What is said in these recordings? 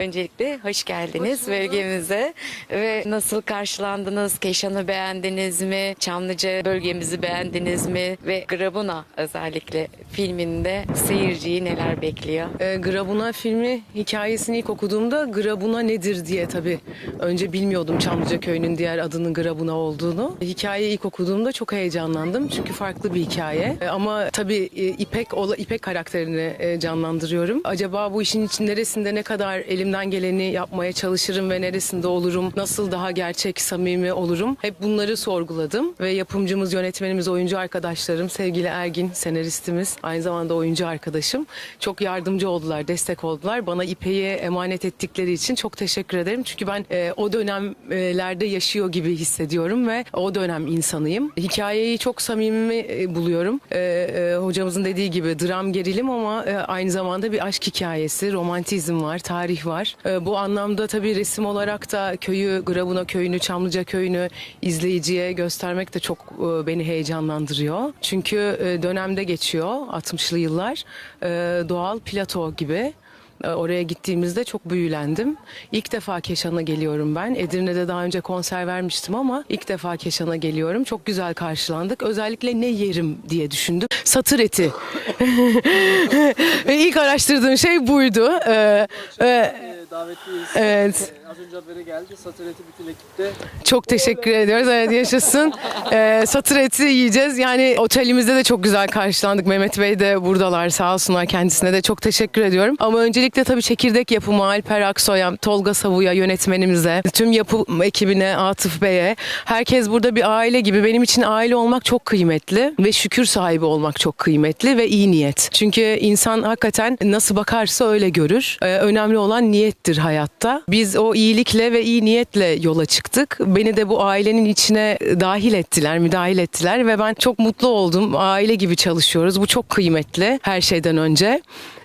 Öncelikle hoş geldiniz bölgemize ve nasıl karşılandınız? Keşan'ı beğendiniz mi? Çamlıca bölgemizi beğendiniz mi? Ve Grabuna özellikle filminde seyirciyi neler bekliyor? E, Grabuna filmi hikayesini ilk okuduğumda Grabuna nedir diye tabii önce bilmiyordum Çamlıca Köyü'nün diğer adının Grabuna olduğunu. Hikayeyi ilk okuduğumda çok heyecanlandım çünkü farklı bir hikaye. E, ama tabii e, İpek ola İpek karakterini e, canlandırıyorum. Acaba bu işin için neresinde ne kadar elimden geleni yapmaya çalışırım ve neresinde olurum? Nasıl daha gerçek, samimi olurum? Hep bunları sorguladım ve yapımcımız, yönetmenimiz, oyuncu arkadaşlarım, sevgili Ergin senaristimiz, aynı zamanda oyuncu arkadaşım çok yardımcı oldular, destek oldular. Bana İpek'i emanet ettikleri için çok teşekkür ederim. Çünkü ben e, o dönemlerde yaşıyor gibi hissediyorum ve o dönem insanıyım. Hikayeyi çok samimi e, buluyorum. E, e, hocamızın dediği gibi dram gerilim ama e, aynı zamanda bir aşk hikayesi, romantizm var, tarih var. E, bu anlamda tabii resim olarak da köyü, Grabuna köyünü, Çamlıca köyünü izleyiciye göstermek de çok e, beni heyecanlandırıyor. Çünkü e, dönemde geçiyor 60'lı yıllar. E, doğal plato gibi. E, Oraya gittiğimizde çok büyülendim. İlk defa Keşan'a geliyorum ben. Edirne'de daha önce konser vermiştim ama ilk defa Keşan'a geliyorum. Çok güzel karşılandık. Özellikle ne yerim diye düşündüm. Satır eti. İlk araştırdığım şey buydu. Ee, e, Ee, davetliyiz. Evet. Ee, Az önce haberi geldi. Satır eti bütün ekipte. Çok teşekkür ediyoruz. Evet yaşasın. Ee, satır eti yiyeceğiz. Yani otelimizde de çok güzel karşılandık. Mehmet Bey de buradalar sağ olsunlar kendisine de çok teşekkür ediyorum. Ama öncelikle tabii çekirdek yapımı Alper Aksoy'a, Tolga Savu'ya, yönetmenimize, tüm yapım ekibine, Atıf Bey'e. Herkes burada bir aile gibi. Benim için aile olmak çok kıymetli ve şükür sahibi olmak çok kıymetli ve iyi niyet. Çünkü insan hakikaten nasıl bakarsa öyle görür. Ee, önemli olan niyettir hayatta. Biz o iyilikle ve iyi niyetle yola çıktık. Beni de bu ailenin içine dahil ettiler, müdahil ettiler ve ben çok mutlu oldum. Aile gibi çalışıyoruz. Bu çok kıymetli her şeyden önce.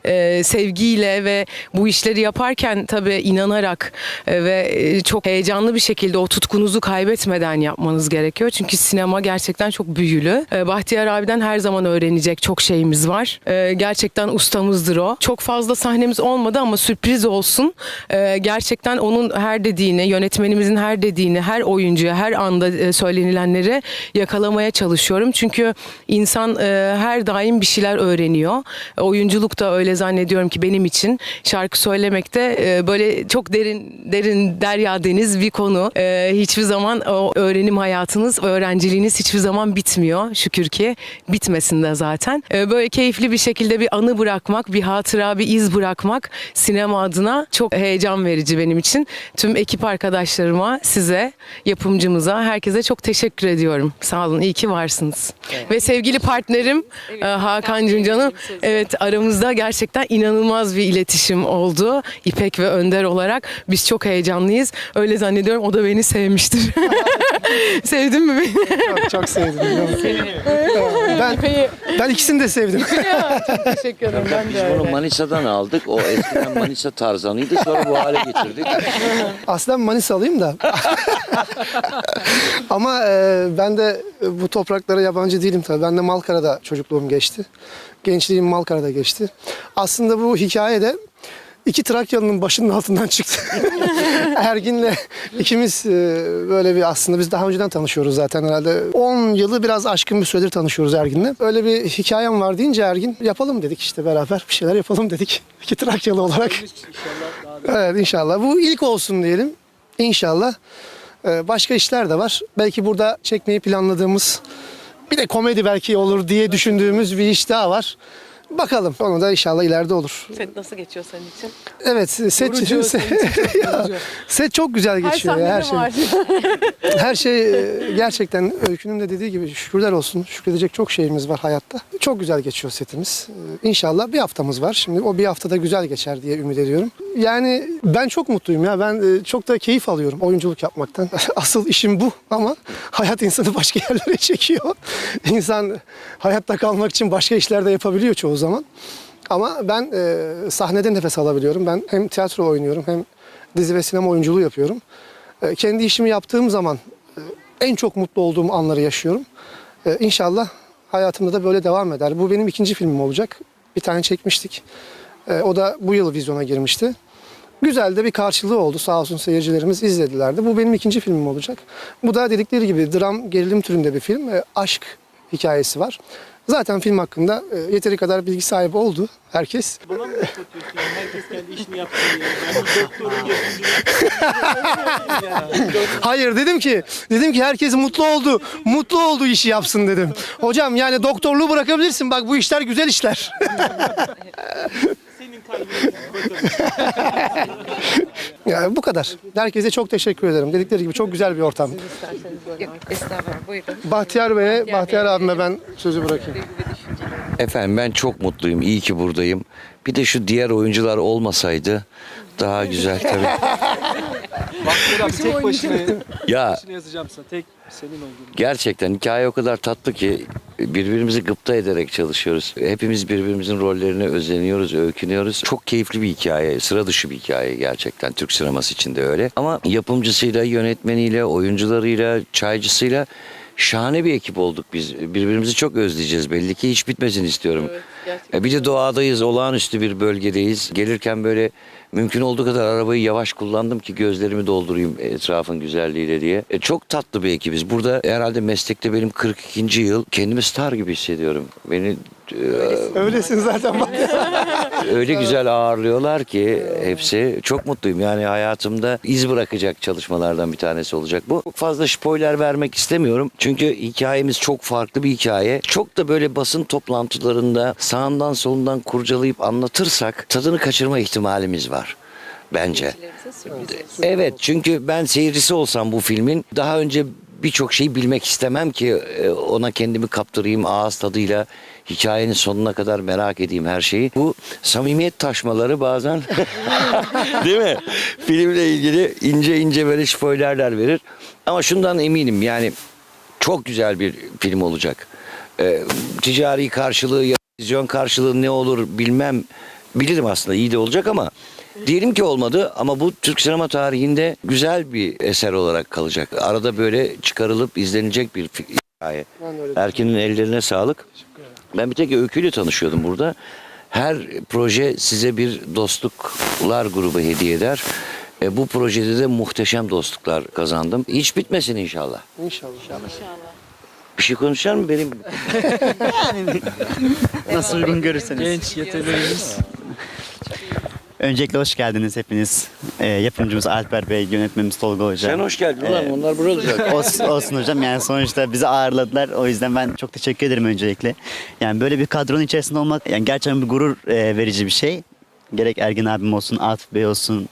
Ee, sevgiyle ve bu işleri yaparken tabii inanarak e, ve e, çok heyecanlı bir şekilde o tutkunuzu kaybetmeden yapmanız gerekiyor. Çünkü sinema gerçekten çok büyülü. Ee, Bahtiyar abiden her zaman öğrenecek çok şeyimiz var. Ee, gerçekten ustamızdır o. Çok fazla sahnemiz olmadı ama sürpriz olsun. Ee, gerçekten onun her dediğini, yönetmenimizin her dediğini, her oyuncuya, her anda e, söylenilenleri yakalamaya çalışıyorum. Çünkü insan e, her daim bir şeyler öğreniyor. Oyunculuk da öyle zannediyorum ki benim için. Şarkı söylemekte e, böyle çok derin derin derya deniz bir konu. E, hiçbir zaman o öğrenim hayatınız, öğrenciliğiniz hiçbir zaman bitmiyor. Şükür ki bitmesin de zaten. E, böyle keyifli bir şekilde bir anı bırakmak, bir hatıra, bir iz bırakmak sinema adına çok heyecan verici benim için. Tüm ekip arkadaşlarıma, size, yapımcımıza, herkese çok teşekkür ediyorum. Sağ olun, iyi ki varsınız. Ve sevgili partnerim e, Hakan Cuncan'ım, evet aramızda gerçekten inanılmaz bir iletişim oldu. İpek ve Önder olarak biz çok heyecanlıyız. Öyle zannediyorum o da beni sevmiştir. Sevdin mi beni? Çok, çok sevdim. ben ben ikisini de sevdim. çok teşekkür ederim. Ben Biz de bunu öyle. Manisa'dan aldık. O eskiden Manisa tarzanıydı. Sonra bu hale getirdik. Aslen Manisalıyım da. Ama e, ben de bu topraklara yabancı değilim tabii. Ben de Malkara'da çocukluğum geçti. Gençliğim Malkara'da geçti. Aslında bu hikaye de iki Trakyalı'nın başının altından çıktı. Ergin'le ikimiz e, böyle bir aslında biz daha önceden tanışıyoruz zaten herhalde. 10 yılı biraz aşkın bir süredir tanışıyoruz Ergin'le. Öyle bir hikayem var deyince Ergin yapalım dedik işte beraber bir şeyler yapalım dedik. İki Trakyalı olarak. İnşallah daha da Evet inşallah. Bu ilk olsun diyelim. İnşallah. Ee, başka işler de var. Belki burada çekmeyi planladığımız bir de komedi belki olur diye düşündüğümüz bir iş daha var. Bakalım. Onu da inşallah ileride olur. Set nasıl geçiyor senin için? Evet set, Yorucu, set, yorucu. set çok güzel Her geçiyor ya, her sahnede şey. var. Her şey e, gerçekten Öykü'nün de dediği gibi şükürler olsun. Şükredecek çok şeyimiz var hayatta. Çok güzel geçiyor setimiz. Ee, İnşallah bir haftamız var. Şimdi o bir haftada güzel geçer diye ümit ediyorum. Yani ben çok mutluyum ya. Ben e, çok da keyif alıyorum oyunculuk yapmaktan. Asıl işim bu ama hayat insanı başka yerlere çekiyor. İnsan hayatta kalmak için başka işler de yapabiliyor çoğu zaman. Ama ben e, sahnede nefes alabiliyorum. Ben hem tiyatro oynuyorum hem dizi ve sinema oyunculuğu yapıyorum. E, kendi işimi yaptığım zaman e, en çok mutlu olduğum anları yaşıyorum. E, inşallah hayatımda da böyle devam eder. Bu benim ikinci filmim olacak. Bir tane çekmiştik. E, o da bu yıl vizyona girmişti. Güzel de bir karşılığı oldu. Sağ olsun seyircilerimiz izlediler de. Bu benim ikinci filmim olacak. Bu da dedikleri gibi dram gerilim türünde bir film. E, aşk hikayesi var. Zaten film hakkında e, yeteri kadar bilgi sahibi oldu herkes. Bana mı yani? Herkes kendi işini yapsın diye. Doktorun. Hayır dedim ki dedim ki herkes mutlu oldu. Mutlu oldu işi yapsın dedim. Hocam yani doktorluğu bırakabilirsin. Bak bu işler güzel işler. Senin kalbini kadar. Herkese çok teşekkür ederim. Dedikleri gibi çok güzel bir ortam. Estağfurullah buyurun. Bahtiyar Bey'e, Bahtiyar abime ben sözü bırakayım. Efendim ben çok mutluyum. İyi ki buradayım. Bir de şu diğer oyuncular olmasaydı daha güzel tabii. Baktır abi tek başına, Ya başına yazacağım sana. Tek senin olduğunu. gerçekten hikaye o kadar tatlı ki birbirimizi gıpta ederek çalışıyoruz. Hepimiz birbirimizin rollerine özeniyoruz, öykünüyoruz. Çok keyifli bir hikaye, sıra dışı bir hikaye gerçekten. Türk sineması için de öyle. Ama yapımcısıyla, yönetmeniyle, oyuncularıyla, çaycısıyla şahane bir ekip olduk biz. Birbirimizi çok özleyeceğiz belli ki hiç bitmesin istiyorum. E, bir de doğadayız, olağanüstü bir bölgedeyiz. Gelirken böyle mümkün olduğu kadar arabayı yavaş kullandım ki gözlerimi doldurayım etrafın güzelliğiyle diye. E, çok tatlı bir ekibiz. Burada herhalde meslekte benim 42. yıl kendimi star gibi hissediyorum. Beni e, Öylesin zaten bak. öyle güzel ağırlıyorlar ki hepsi. Çok mutluyum. Yani hayatımda iz bırakacak çalışmalardan bir tanesi olacak bu. Çok fazla spoiler vermek istemiyorum. Çünkü hikayemiz çok farklı bir hikaye. Çok da böyle basın toplantılarında sağından solundan kurcalayıp anlatırsak tadını kaçırma ihtimalimiz var. Bence. Evet çünkü ben seyircisi olsam bu filmin daha önce birçok şeyi bilmek istemem ki e, ona kendimi kaptırayım ağız tadıyla hikayenin sonuna kadar merak edeyim her şeyi. Bu samimiyet taşmaları bazen değil mi? Filmle ilgili ince ince böyle spoilerler verir. Ama şundan eminim yani çok güzel bir film olacak. E, ticari karşılığı vizyon karşılığı ne olur bilmem. Bilirim aslında iyi de olacak ama diyelim ki olmadı ama bu Türk sinema tarihinde güzel bir eser olarak kalacak. Arada böyle çıkarılıp izlenecek bir hikaye. Erkin'in ellerine sağlık. Ben bir tek öyküyle tanışıyordum burada. Her proje size bir dostluklar grubu hediye eder. E, bu projede de muhteşem dostluklar kazandım. Hiç bitmesin inşallah. İnşallah. Bir şey konuşacak mı benim? Nasıl uygun görürseniz. Genç yeteneğimiz. Öncelikle hoş geldiniz hepiniz. Ee, yapımcımız Alper Bey, yönetmenimiz Tolga Hoca. Sen hoş geldin ulan onlar buralı zaten. olsun, olsun hocam yani sonuçta bizi ağırladılar. O yüzden ben çok teşekkür ederim öncelikle. Yani böyle bir kadronun içerisinde olmak yani gerçekten bir gurur e, verici bir şey. Gerek Ergin abim olsun, Atıf Bey olsun,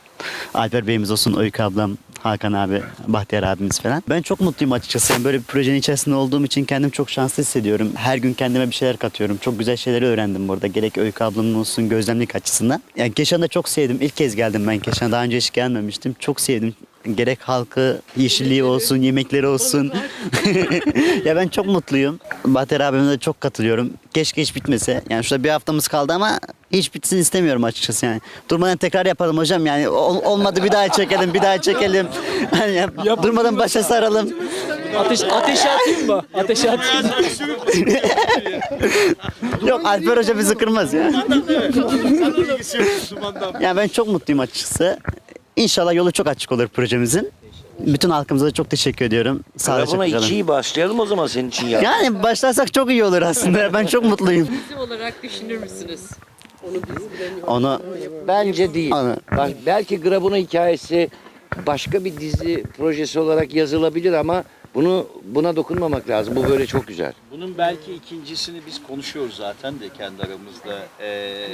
Alper Bey'imiz olsun, Öykü ablam, Hakan abi, Bahtiyar abimiz falan. Ben çok mutluyum açıkçası. Yani böyle bir projenin içerisinde olduğum için kendimi çok şanslı hissediyorum. Her gün kendime bir şeyler katıyorum. Çok güzel şeyleri öğrendim burada. Gerek Öykü ablamın olsun gözlemlik açısından. Yani Keşan'ı da çok sevdim. İlk kez geldim ben Keşan'a. Daha önce hiç gelmemiştim. Çok sevdim. Gerek halkı, yeşilliği olsun, yemekleri olsun. ya ben çok mutluyum. Bahtiyar abime de çok katılıyorum. Keşke hiç bitmese. Yani şurada bir haftamız kaldı ama hiç bitsin istemiyorum açıkçası yani. Durmadan tekrar yapalım hocam yani. Ol- olmadı bir daha çekelim, bir daha çekelim. Hani yap- durmadan başa saralım. Ateş, ateşe atayım mı? Ateşe atayım mı? Yok Alper Hoca bizi kırmaz ya. yani ben çok mutluyum açıkçası. İnşallah yolu çok açık olur projemizin. Bütün halkımıza da çok teşekkür ediyorum. Sağ olun. Buna ikiyi başlayalım o zaman senin için ya. Yani başlarsak çok iyi olur aslında. Ben çok mutluyum. olarak düşünür müsünüz? Onu Bence değil. Ana. Bak, belki Grabuna hikayesi başka bir dizi projesi olarak yazılabilir ama bunu buna dokunmamak lazım. Bu böyle çok güzel. Bunun belki ikincisini biz konuşuyoruz zaten de kendi aramızda. Ee,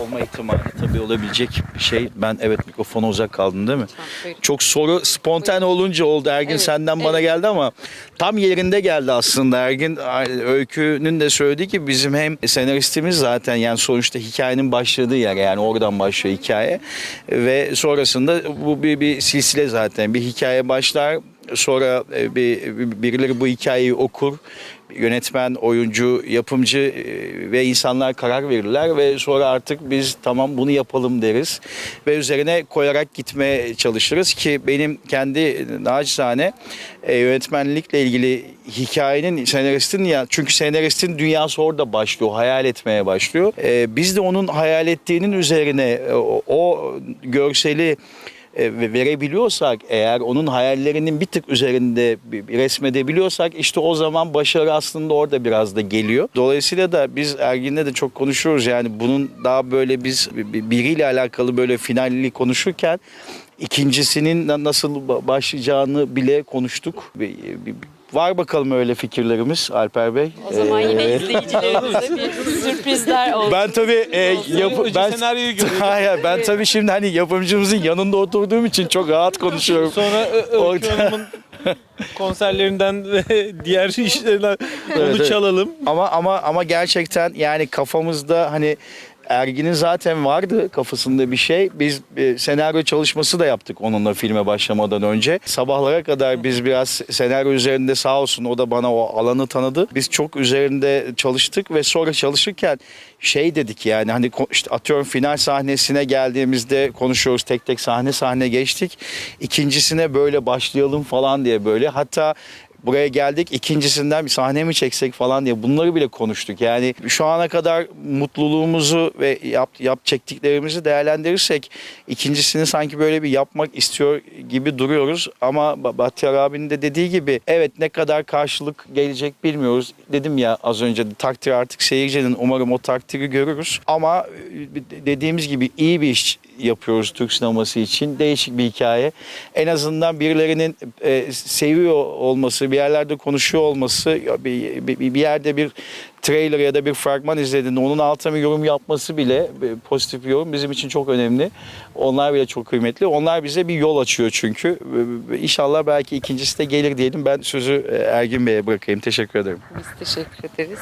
olma ihtimali tabii olabilecek bir şey. Ben evet mikrofona uzak kaldım değil mi? buyurun. Çok soru spontane olunca oldu. Ergin Evet, senden bana geldi ama tam yerinde geldi aslında. Ergin Öykü'nün de söylediği ki bizim hem senaristimiz zaten yani sonuçta hikayenin başladığı yer yani oradan başlıyor hikaye. Ve sonrasında bu bir, bir silsile zaten. Bir hikaye başlar Sonra e, bir bir- birileri bu hikayeyi okur. Yönetmen, oyuncu, yapımcı e, ve insanlar karar verirler ve sonra artık biz tamam bunu yapalım deriz ve üzerine koyarak gitmeye çalışırız ki benim kendi naçizane e, yönetmenlikle ilgili hikayenin senaristin ya çünkü senaristin dünyası orada başlıyor, hayal etmeye başlıyor. Biz de onun hayal ettiğinin üzerine o, görseli verebiliyorsak eğer onun hayallerinin bir tık üzerinde resmedebiliyorsak işte o zaman başarı aslında orada biraz da geliyor. Dolayısıyla da biz Ergin'le de çok konuşuyoruz yani bunun daha böyle biz bir- biriyle alakalı böyle finalli konuşurken ikincisinin na- nasıl ba- başlayacağını bile konuştuk. Var bakalım öyle fikirlerimiz Alper Bey. O zaman yine Ee, izleyicilerimize bir sürprizler olsun. ben tabii e, yapı, ben senaryoyu. Hayır, ben tabii şimdi hani yapımcımızın yanında oturduğum için çok rahat konuşuyorum. Sonra Öykü Hanım'ın konserlerinden ve diğer işlerinden onu evet. çalalım. Ama ama ama gerçekten yani kafamızda hani Ergin'in zaten vardı kafasında bir şey. Biz e, senaryo çalışması da yaptık onunla filme başlamadan önce. Sabahlara kadar biz biraz senaryo üzerinde sağ olsun o da bana o alanı tanıdı. Biz çok üzerinde çalıştık ve sonra çalışırken şey dedik yani hani işte atıyorum final sahnesine geldiğimizde konuşuyoruz tek tek sahne sahne geçtik. İkincisine böyle başlayalım falan diye böyle. Hatta buraya geldik ikincisinden bir sahne mi çeksek falan diye bunları bile konuştuk. Yani şu ana kadar mutluluğumuzu ve yap, yap çektiklerimizi değerlendirirsek ikincisini sanki böyle bir yapmak istiyor gibi duruyoruz. Ama Ba- Bahtiyar abinin de dediği gibi evet ne kadar karşılık gelecek bilmiyoruz. Dedim ya az önce takdir artık seyircinin umarım o takdiri görürüz. Ama e, dediğimiz gibi iyi bir iş yapıyoruz Türk sineması için. Değişik bir hikaye. En azından birilerinin e, seviyor olması, bir yerlerde konuşuyor olması, bir, bir, bir yerde bir trailer ya da bir fragman izlediğinde onun altına bir yorum yapması bile e, pozitif bir yorum bizim için çok önemli. Onlar bile çok kıymetli. Onlar bize bir yol açıyor çünkü. E, İnşallah belki ikincisi de gelir diyelim. Ben sözü e, Ergin Bey'e bırakayım. Teşekkür ederim. Biz teşekkür ederiz.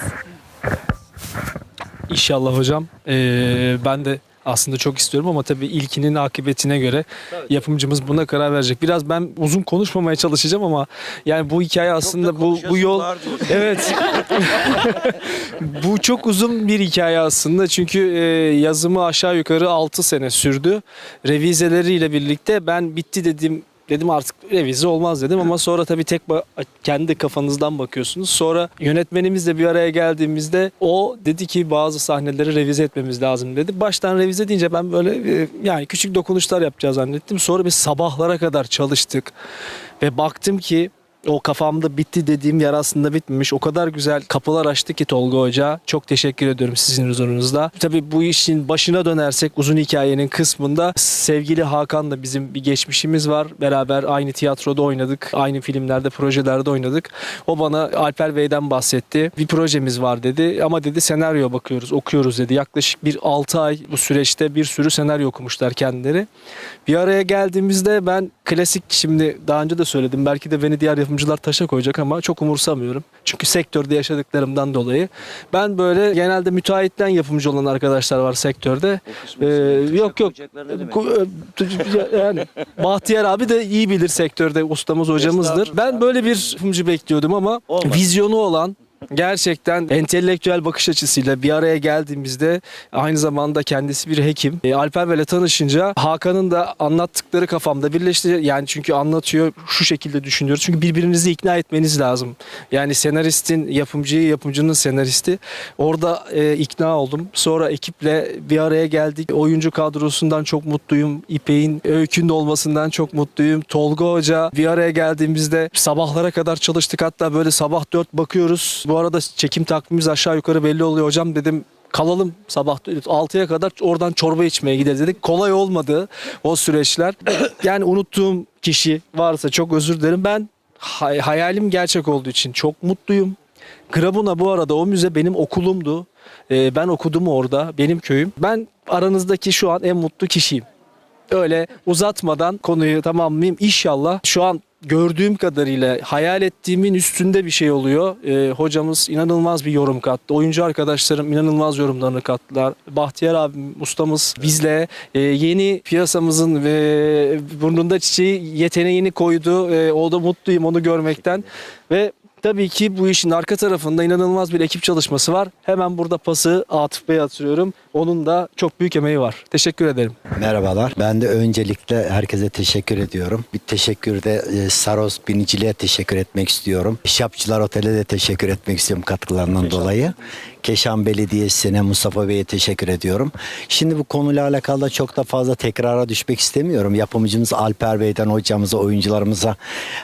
İnşallah hocam. Ee, ben de aslında çok istiyorum ama tabii ilkinin akıbetine göre yapımcımız buna karar verecek. Biraz ben uzun konuşmamaya çalışacağım ama yani bu hikaye aslında bu bu yol evet. bu çok uzun bir hikaye aslında çünkü e, yazımı aşağı yukarı 6 sene sürdü. Revizeleriyle birlikte ben bitti dedim dedim artık revize olmaz dedim ama sonra tabii tek kendi kafanızdan bakıyorsunuz. Sonra yönetmenimizle bir araya geldiğimizde o dedi ki bazı sahneleri revize etmemiz lazım dedi. Baştan revize deyince ben böyle e, yani küçük dokunuşlar yapacağız zannettim. Sonra biz sabahlara kadar çalıştık ve baktım ki o kafamda bitti dediğim yer aslında bitmemiş. O kadar güzel kapılar açtı ki Tolga Hoca. Çok teşekkür ediyorum sizin huzurunuzda. Tabii bu işin başına dönersek uzun hikayenin kısmında sevgili Hakan'la bizim bir geçmişimiz var. Beraber aynı tiyatroda oynadık. Aynı filmlerde, projelerde oynadık. O bana Alper Bey'den bahsetti. Bir projemiz var dedi ama dedi senaryo bakıyoruz, okuyoruz dedi. Yaklaşık bir 6 ay bu süreçte bir sürü senaryo okumuşlar kendileri. Bir araya geldiğimizde ben klasik şimdi daha önce de söyledim. Belki de beni diğer yapımcılar taşa koyacak ama çok umursamıyorum. Çünkü sektörde yaşadıklarımdan dolayı. Ben böyle genelde müteahhitten yapımcı olan arkadaşlar var sektörde. Ee, yok yok. E, Yani Bahtiyar abi de iyi bilir sektörde ustamız hocamızdır. Ben böyle bir yapımcı bekliyordum ama vizyonu olan Gerçekten entelektüel bakış açısıyla bir araya geldiğimizde aynı zamanda kendisi bir hekim. E, Alper Bey'le tanışınca Hakan'ın da anlattıkları kafamda birleşti. Yani çünkü anlatıyor şu şekilde düşünüyoruz. Çünkü birbirinizi ikna etmeniz lazım. Yani senaristin yapımcıyı, yapımcının senaristi. Orada e, ikna oldum. Sonra ekiple bir araya geldik. Oyuncu kadrosundan çok mutluyum. İpek'in öykünde olmasından çok mutluyum. Tolga Hoca bir araya geldiğimizde sabahlara kadar çalıştık. Hatta böyle sabah 4 bakıyoruz. Bu arada çekim takvimimiz aşağı yukarı belli oluyor hocam dedim kalalım sabah 6'ya kadar oradan çorba içmeye gideriz dedik. Kolay olmadı o süreçler. yani unuttuğum kişi varsa çok özür dilerim. Ben hay- hayalim gerçek olduğu için çok mutluyum. Grabuna bu arada o müze benim okulumdu. Ee, ben okudum orada. Benim köyüm. Ben aranızdaki şu an en mutlu kişiyim. Öyle uzatmadan konuyu tamamlayayım. İnşallah şu an gördüğüm kadarıyla hayal ettiğimin üstünde bir şey oluyor. Ee, hocamız inanılmaz bir yorum kattı. Oyuncu arkadaşlarım inanılmaz yorumlarını kattılar. Bahtiyar abim, ustamız bizle e, yeni piyasamızın ve burnunda çiçeği yeteneğini koydu. E, o da mutluyum onu görmekten. Ve tabii ki bu işin arka tarafında inanılmaz bir ekip çalışması var. Hemen burada pası Atıf Bey'e atıyorum. Onun da çok büyük emeği var. Teşekkür ederim. Merhabalar. Ben de öncelikle herkese teşekkür ediyorum. Bir teşekkür de e, Saros Biniciliğe teşekkür etmek istiyorum. Şapçılar Otel'e de teşekkür etmek istiyorum katkılarından dolayı. Keşan Belediyesi'ne, Mustafa Bey'e teşekkür ediyorum. Şimdi bu konuyla alakalı da çok da fazla tekrara düşmek istemiyorum. Yapımcımız Alper Bey'den hocamıza, oyuncularımıza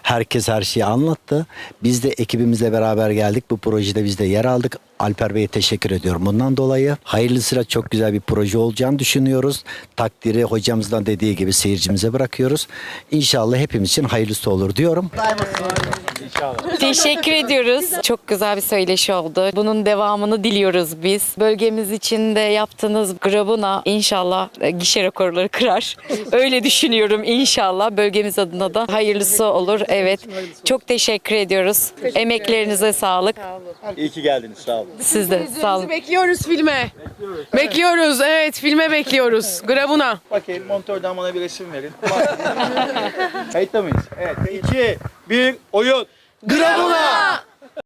herkes her şeyi anlattı. Biz de ekibimizle beraber geldik. Bu projede biz de yer aldık. Alper Bey'e teşekkür ediyorum. Bundan dolayı hayırlısıyla çok güzel bir proje olacağını düşünüyoruz. Takdiri hocamızdan dediği gibi seyircimize bırakıyoruz. İnşallah hepimiz için hayırlısı olur diyorum. Teşekkür ediyoruz. Çok güzel bir söyleşi oldu. Bunun devamını diliyoruz biz. Bölgemiz için de yaptığınız Grabuna inşallah e, gişe rekorları kırar. Öyle düşünüyorum inşallah. Bölgemiz adına da hayırlısı olur. Evet. Çok teşekkür ediyoruz. Emeklerinize sağlık. İyi ki geldiniz sağ olun. Siz de sağ olun. Bekliyoruz filme. Bekliyoruz. Evet filme bekliyoruz. Grabuna. Bakayım montörden bana bir resim verin. Kayıtta mıyız? Evet. 2, 1, oyun. Grabuna.